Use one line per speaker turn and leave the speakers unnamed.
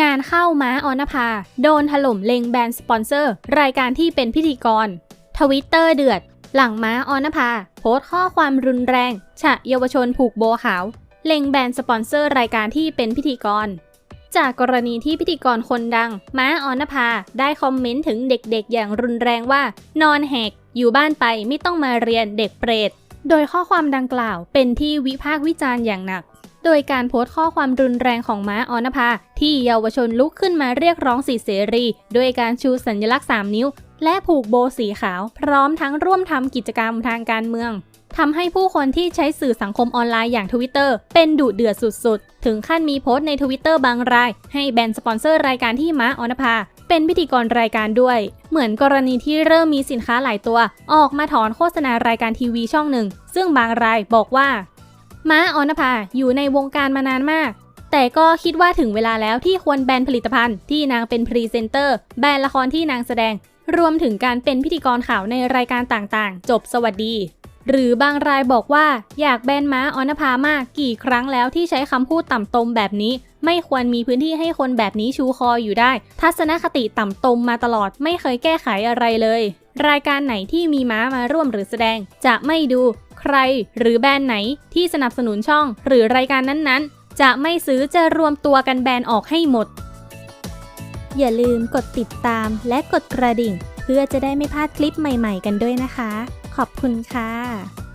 งานเข้าม้าออนภา โดนถล่มเลงแบนสปอนเซอร์ รายการที่เป็นพิธีกร ทวิตเตอร์เดือด หลังม้าออนภา โพสต์ข้อความรุนแรง ฉะเยาวชนผูกโบขาว เลงแบนสปอนเซอร์รายการที่เป็นพิธีกร จากกรณีที่พิธีกรคนดัง ม้าออนภาได้คอมเมนต์ถึงเด็กๆ อย่างรุนแรงว่า นอนแหก อยู่บ้านไปไม่ต้องมาเรียนเด็กเปรตโดยข้อความดังกล่าวเป็นที่วิพากษ์วิจารณ์อย่างหนัก โดยการโพสต์ข้อความรุนแรงของม้าออนภา ที่เยาวชนลุกขึ้นมาเรียกร้องสิทธิเสรี ด้วยการชูสัญลักษณ์ 3 นิ้ว และผูกโบสีขาว พร้อมทั้งร่วมทำกิจกรรมทางการเมืองทำให้ผู้คนที่ใช้สื่อสังคมออนไลน์อย่างทวิตเตอร์เป็นดุเดือดสุดๆ ถึงขั้นมีโพสต์ในทวิตเตอร์บางราย ให้แบนสปอนเซอร์รายการที่ม้าออนภา เป็นพิธีกรรายการด้วย เหมือนกรณีที่เริ่มมีสินค้าหลายตัว ออกมาถอนโฆษณารายการทีวีช่องหนึ่ง ซึ่งบางรายบอกว่า ม้าออนภาอยู่ในวงการมานานมาก แต่ก็คิดว่าถึงเวลาแล้วที่ควรแบนผลิตภัณฑ์ที่นางเป็นพรีเซนเตอร์ แบนละครที่นางแสดง รวมถึงการเป็นพิธีกรข่าวในรายการต่างๆ จบสวัสดี หรือบางรายบอกว่าอยากแบนม้าออนภามากกี่ครั้งแล้วที่ใช้คำพูดต่ำตมแบบนี้ ไม่ควรมีพื้นที่ให้คนแบบนี้ชูคออยู่ได้ ทัศนคติต่ำตมมาตลอดไม่เคยแก้ไขอะไรเลยรายการไหนที่มีม้ามาร่วมหรือแสดง จะไม่ดู ใครหรือแบรนด์ไหนที่สนับสนุนช่อง หรือรายการนั้นๆ จะไม่ซื้อจะรวมตัวกันแบนออกให้หมด อย่าลืมกดติดตามและกดกระดิ่ง เพื่อจะได้ไม่พลาดคลิปใหม่ ๆ กันด้วยนะคะ ขอบคุณค่ะ